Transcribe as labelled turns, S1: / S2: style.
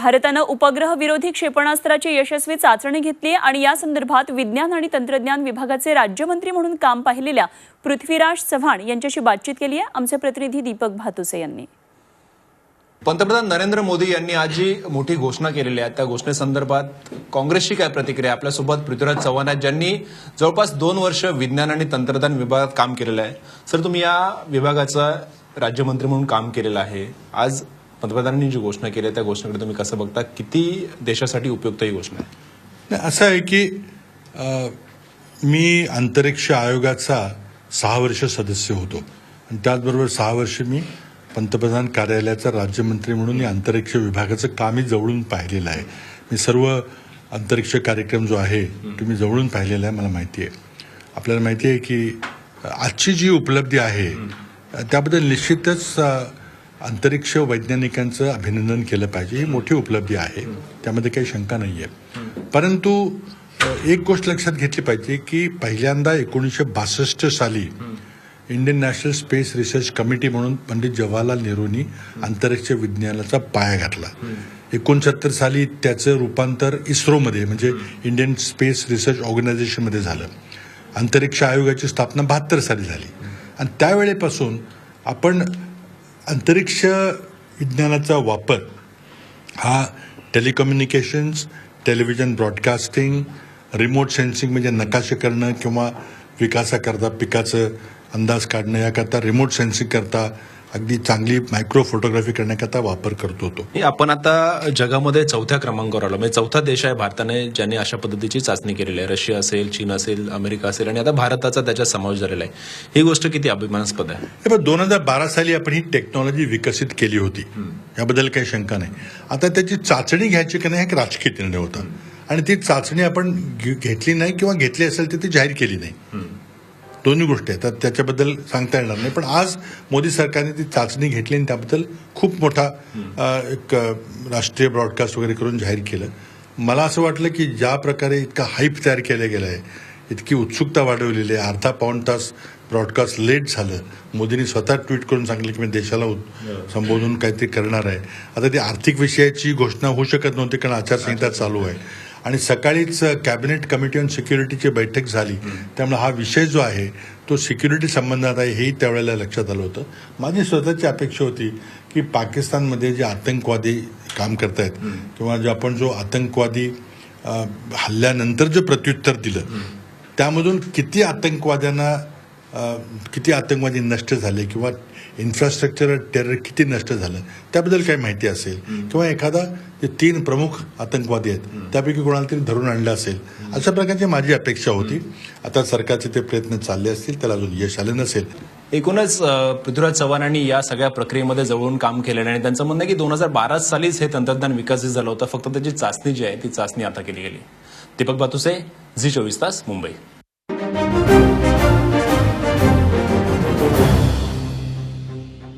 S1: भारतानं उपग्रह विरोधी क्षेपणास्त्राची यशस्वी चाचणी घेतली आणि या संदर्भात विज्ञान आणि तंत्रज्ञान विभागाचे राज्यमंत्री म्हणून काम पाहिलेल्या पृथ्वीराज चव्हाण यांच्याशी बातचीत केली आहे आमचे प्रतिनिधी दीपक भातुसे यांनी.
S2: पंतप्रधान नरेंद्र मोदी यांनी आज जी मोठी घोषणा केलेली आहे त्या घोषणेसंदर्भात काँग्रेसची काय प्रतिक्रिया आपल्यासोबत पृथ्वीराज चव्हाण आहेत ज्यांनी जवळपास दोन वर्ष विज्ञान आणि तंत्रज्ञान विभागात काम केलेलं आहे. सर तुम्ही या विभागाचा राज्यमंत्री म्हणून काम केलेलं आहे. आज पंतप्रधानांनी जी घोषणा केली आहे त्या घोषणेकडे तुम्ही कसं बघता? किती देशासाठी उपयुक्त ही घोषणा आहे?
S3: असं आहे की मी अंतरिक्ष आयोगाचा सहा वर्ष सदस्य होतो. आणि त्याचबरोबर सहा वर्ष मी पंतप्रधान कार्यालयाचा राज्यमंत्री म्हणून मी अंतरिक्ष विभागाचं कामही जवळून पाहिलेलं आहे. मी सर्व अंतरिक्ष कार्यक्रम जो आहे तो मी जवळून पाहिलेला आहे मला माहिती आहे. आपल्याला माहिती आहे की आजची जी उपलब्धी आहे त्याबद्दल निश्चितच अंतरिक्ष वैज्ञानिकांचं अभिनंदन केलं पाहिजे. ही मोठी उपलब्धी आहे. त्यामध्ये काही शंका नाही आहे परंतु एक गोष्ट लक्षात घेतली पाहिजे की पहिल्यांदा एकोणीसशे बासष्ट साली Indian national space research committee म्हणून पंडित जवाहरलाल नेहरूंनी अंतरिक्ष विज्ञानाचा पाया घातला. एकोणसत्तर साली त्याचं रूपांतर इस्रोमध्ये म्हणजे इंडियन स्पेस रिसर्च ऑर्गनायझेशनमध्ये झालं. अंतरिक्ष आयोगाची स्थापना बहात्तर साली झाली. आणि त्यावेळेपासून आपण अंतरिक्ष विज्ञानाचा वापर हा telecommunications television broadcasting remote sensing म्हणजे नकाशे करणं किंवा विकासाकरता पिकाचं अंदाज काढणं याकरता रिमोट सेन्सिंग करता अगदी चांगली मायक्रो फोटोग्राफी करण्याकरता वापर करतो तो.
S2: हे आपण आता जगामध्ये चौथ्या क्रमांकावर आलो. म्हणजे चौथा देश आहे भारताने ज्याने अशा पद्धतीची चाचणी केलेली आहे. रशिया असेल चीन असेल अमेरिका असेल आणि आता भारताचा त्याच्यात समावेश झालेला आहे. ही गोष्ट किती अभिमानास्पद आहे?
S3: दोन हजार बारा साली आपण ही टेक्नॉलॉजी विकसित केली होती. याबद्दल काही शंका नाही. आता त्याची चाचणी घ्यायची का नाही हा एक राजकीय निर्णय होता. आणि ती चाचणी आपण घेतली नाही किंवा घेतली असेल तर ती जाहीर केली नाही. दोन्ही गोष्टी आहेत. तर त्याच्याबद्दल सांगता येणार नाही. पण आज मोदी सरकारने ती चाचणी घेतली आणि त्याबद्दल खूप मोठा एक राष्ट्रीय ब्रॉडकास्ट वगैरे करून जाहीर केलं. मला असं वाटलं की ज्या प्रकारे इतका हाईप तयार केलं गेलं आहे इतकी उत्सुकता वाढवलेली आहे अर्धा पाऊण तास ब्रॉडकास्ट लेट झालं. मोदींनी स्वतः ट्विट करून सांगितलं की मी देशाला उत- संबोधून काहीतरी करणार आहे. आता ती आर्थिक विषयाची घोषणा होऊ शकत नव्हती कारण आचारसंहिता चालू आहे. आणि सकाळीच कॅबिनेट कमिटी ऑन सिक्युरिटीची बैठक झाली. त्यामुळे हा विषय जो आहे तो सिक्युरिटी संबंधात आहे हेही त्यावेळेला लक्षात आलं होतं. माझी स्वतःची अपेक्षा होती की पाकिस्तानमध्ये जे आतंकवादी काम करतायत किंवा जे आपण जो आतंकवादी हल्ल्यानंतर जे प्रत्युत्तर दिलं त्यामधून किती आतंकवाद्यांना किती आतंकवादी नष्ट झाले किंवा इन्फ्रास्ट्रक्चर टेरर किती नष्ट झालं त्याबद्दल काही माहिती असेल. किंवा एखादा जे तीन प्रमुख आतंकवादी आहेत त्यापैकी कोणाला तरी धरून आणलं असेल. अशा प्रकारची माझी अपेक्षा होती. आता सरकारचे ते प्रयत्न चालले असतील त्याला अजून यश आलं नसेल.
S2: एकूणच पृथ्वीराज चव्हाणांनी या सगळ्या प्रक्रियेमध्ये जवळून काम केलेलं आणि त्यांचं म्हणणं आहे की दोन हजार बारा सालीच हे तंत्रज्ञान विकसित झालं होतं. फक्त त्याची चाचणी जी आहे ती चाचणी आता केली गेली. दीपक बातुसे झी चोवीस तास मुंबई.